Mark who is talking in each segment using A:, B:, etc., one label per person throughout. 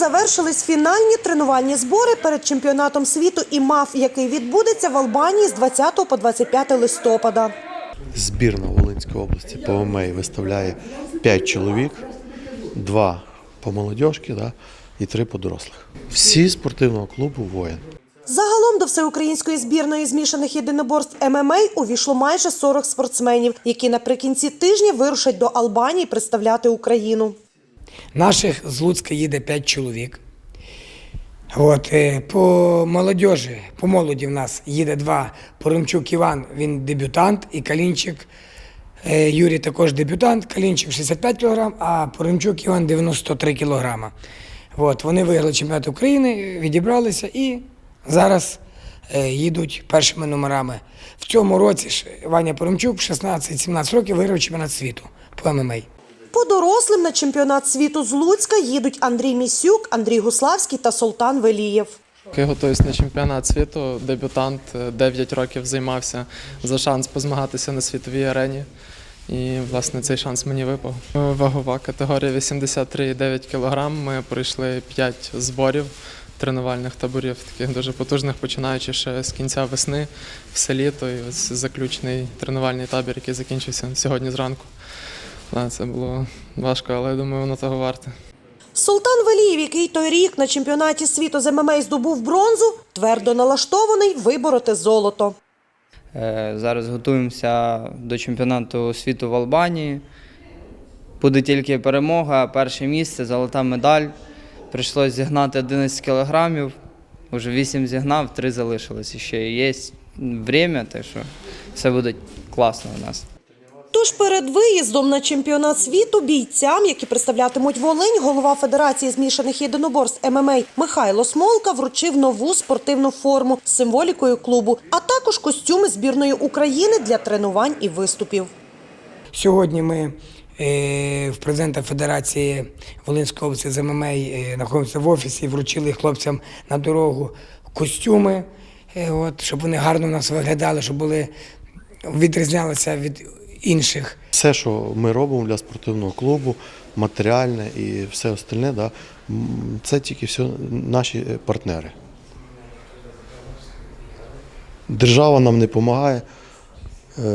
A: завершились фінальні тренувальні збори перед чемпіонатом світу і МАФ, який відбудеться в Албанії з 20 по 25 листопада.
B: Збірна Волинської області по ММА виставляє 5 чоловік, 2 по молодіжки да, і 3 по дорослих. Всі спортивного клубу воїн.
A: Загалом до всеукраїнської збірної змішаних єдиноборств ММА увійшло майже 40 спортсменів, які наприкінці тижня вирушать до Албанії представляти Україну.
C: Наших з Луцька їде 5 чоловік. От, е, по молодежі, по молоді в нас їде два. Поромчук Іван, він дебютант, і Калінчик е, Юрій також дебютант. Калінчик 65 кг, а Поромчук Іван 93 кг. От, вони виграли чемпіонат України, відібралися і зараз е, їдуть першими номерами. В цьому році ж Ваня Поромчук в 16-17 років виграв чемпіонат світу по ММА.
A: По дорослим на чемпіонат світу з Луцька їдуть Андрій Місюк, Андрій Гуславський та Султан Велієв.
D: Я готуюсь на чемпіонат світу. Дебютант е, 9 років займався за шанс позмагатися на світовій арені. І, власне, цей шанс мені випав. Е, Вагова категорія 83,9 кг. Ми пройшли 5 зборів тренувальних таборів, таких дуже потужних, починаючи ще з кінця весни все літо. І ось заключний тренувальний табір, який закінчився сьогодні зранку. Це було важко, але я думаю, воно того варте.
A: Султан Велієв, який той рік на чемпіонаті світу з ММА здобув бронзу, твердо налаштований вибороти золото.
E: Е, Зараз готуємося до чемпіонату світу в Албанії. Буде тільки перемога, перше місце, золота медаль. Прийшлось зігнати 11 кілограмів. Уже 8 зігнав, 3 залишилось. І ще є время, так що все буде класно у нас.
A: Тож перед виїздом на чемпіонат світу бійцям, які представлятимуть Волинь, голова Федерації змішаних єдиноборств ММА Михайло Смолка вручив нову спортивну форму з символікою клубу, а також костюми збірної України для тренувань і виступів.
C: Сьогодні ми е, в президента Федерації Волинської області з ММА е, знаходимося в офісі вручили хлопцям на дорогу костюми, е, от, щоб вони гарно у нас виглядали, щоб були, відрізнялися від інших.
B: Все, що ми робимо для спортивного клубу, матеріальне і все остальне, да, це тільки все наші е, партнери. Держава нам не допомагає, е,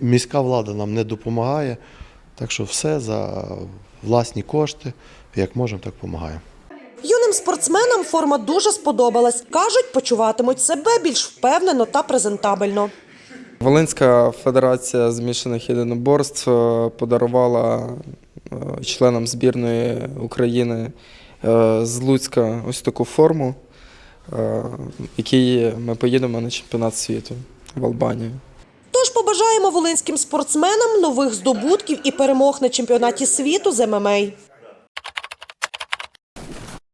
B: міська влада нам не допомагає. Так що все за власні кошти, як можемо, так допомагаємо.
A: Юним спортсменам форма дуже сподобалась. Кажуть, почуватимуть себе більш впевнено та презентабельно.
F: Волинська федерація змішаних єдиноборств е, подарувала е, членам збірної України е, з Луцька ось таку форму, в якій ми поїдемо на чемпіонат світу в Албанію.
A: Тож побажаємо волинським спортсменам нових здобутків і перемог на чемпіонаті світу з ММА.